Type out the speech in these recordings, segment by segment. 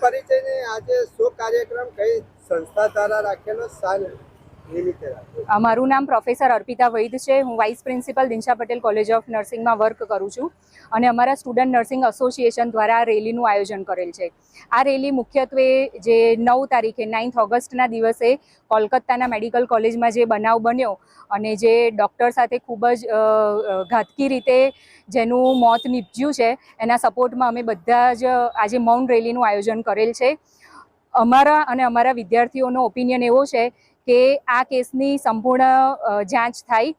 પરિચય ને આજે શું કાર્યક્રમ કઈ સંસ્થા દ્વારા રાખેલો અ, મારું નામ પ્રોફેસર અર્પિતા વૈદ છે. હું vice principal Dinsha Patel college of નર્સિંગમાં work કરું છું અને અમારા સ્ટુડન્ટ નર્સિંગ એસોસિએશન દ્વારા આ રેલીનું આયોજન કરેલ છે. આ રેલી મુખ્યત્વે જે નવ તારીખે, નાઇન્થ ઓગસ્ટના દિવસે કોલકાતાના મેડિકલ કોલેજમાં જે બનાવ બન્યો અને જે ડૉક્ટર સાથે ખૂબ જ ઘાતકી રીતે જેનું મોત નીપજ્યું છે, એના સપોર્ટમાં અમે બધા જ આજે મૌન રેલીનું આયોજન કરેલ છે. અમારા અને અમારા વિદ્યાર્થીઓનો ઓપિનિયન એવો છે કે આ કેસની સંપૂર્ણ જાંચ થાય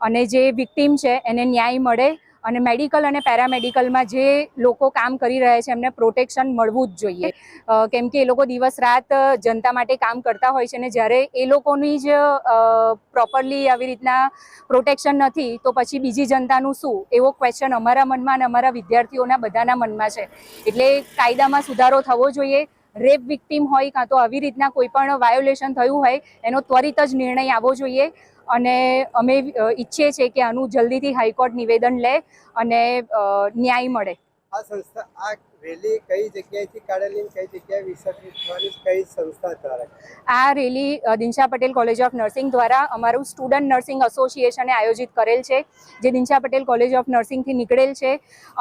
અને જે વિક્ટીમ છે એને ન્યાય મળે અને મેડિકલ અને પેરામેડિકલમાં જે લોકો કામ કરી રહ્યા છે એમને પ્રોટેક્શન મળવું જ જોઈએ. કેમ કે એ લોકો દિવસ રાત જનતા માટે કામ કરતા હોય છે અને જ્યારે એ લોકોની જ પ્રોપરલી આવી રીતના પ્રોટેક્શન નથી, તો પછી બીજી જનતાનું શું? એવો ક્વેશ્ચન અમારા મનમાં અને અમારા વિદ્યાર્થીઓના બધાના મનમાં છે. એટલે કાયદામાં સુધારો થવો જોઈએ રેપ વિક્ટીમ હોય કાં તો આવી રીતના કોઈ પણ વાયોલેશન થયું હોય, એનો ત્વરિત જ નિર્ણય આવવો જોઈએ. અને અમે ઈચ્છીએ છીએ કે આનું જલ્દીથી હાઈકોર્ટ નિવેદન લે અને ન્યાય મળે. આ સંસ્થા આ રેલી કઈ જગ્યાએથી કાઢેલી કઈ જગ્યાએ વિસર્જિત થવાની કઈ સંસ્થા દ્વારા આ rally Dinsha Patel college of nursing દ્વારા અમારું સ્ટુડન્ટ નર્સિંગ એસોસિએશને આયોજિત કરેલ છે જે દિનશા પટેલ કોલેજ ઓફ નર્સિંગથી નીકળેલ છે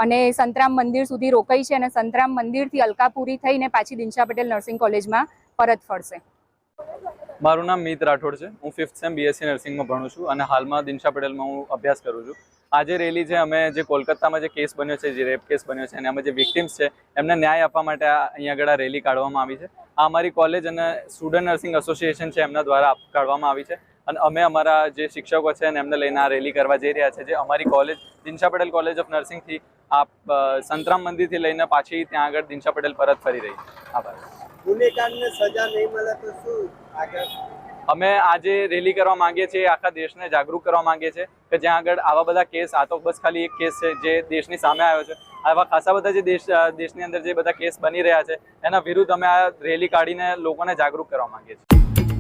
અને સંતરામ મંદિર સુધી રોકાઈ છે અને સંતરામ મંદિરથી અલકાપુરી થઈને પાછી દિનશા પટેલ નર્સિંગ કોલેજમાં પરત ફરશે. મારું નામ મિત રાઠોડ છે. હું ફિફ્થ સેમ બીએસસી નર્સિંગમાં ભણું છું અને હાલમાં દિનશા પટેલમાં હું અભ્યાસ કરું છું. આજે રેલી છે, અમે જે કોલકાતામાં જે કેસ બન્યો છે, જે રેપ કેસ બન્યો છે અને અમે જે વિક્ટિમ્સ છે, એમને ન્યાય આપવા માટે અહીંયા આગળ રેલી કાઢવામાં આવી છે. આ અમારી કોલેજ અને સ્ટુડન્ટ નર્સિંગ એસોસિએશન છે, એમના દ્વારા કાઢવામાં આવી છે. અને અમે અમારા જે શિક્ષકો છે ને એમને લઈને આ રેલી કરવા જઈ રહ્યા છે, જે અમારી college, Dinsha Patel college of નર્સિંગથી આપ સંતરામ મંદિરથી લઈને પાછી ત્યાં આગળ દિનશા પટેલ પરત ફરી રહી. આભાર. ગુનેગારને સજા નહીં મળે તો શું આગળ? અમે આજે રેલી કરવા માંગીએ છીએ, આખા દેશને જાગૃત કરવા માંગીએ છીએ કે જ્યાં આગળ આવા બધા કેસ, આ તો બસ ખાલી એક કેસ છે જે દેશની સામે આવ્યો છે. આવા ખાસા બધા જે દેશ દેશની અંદર જે બધા કેસ બની રહ્યા છે, એના વિરુદ્ધ અમે આ રેલી કાઢીને લોકોને જાગૃત કરવા માંગીએ છીએ.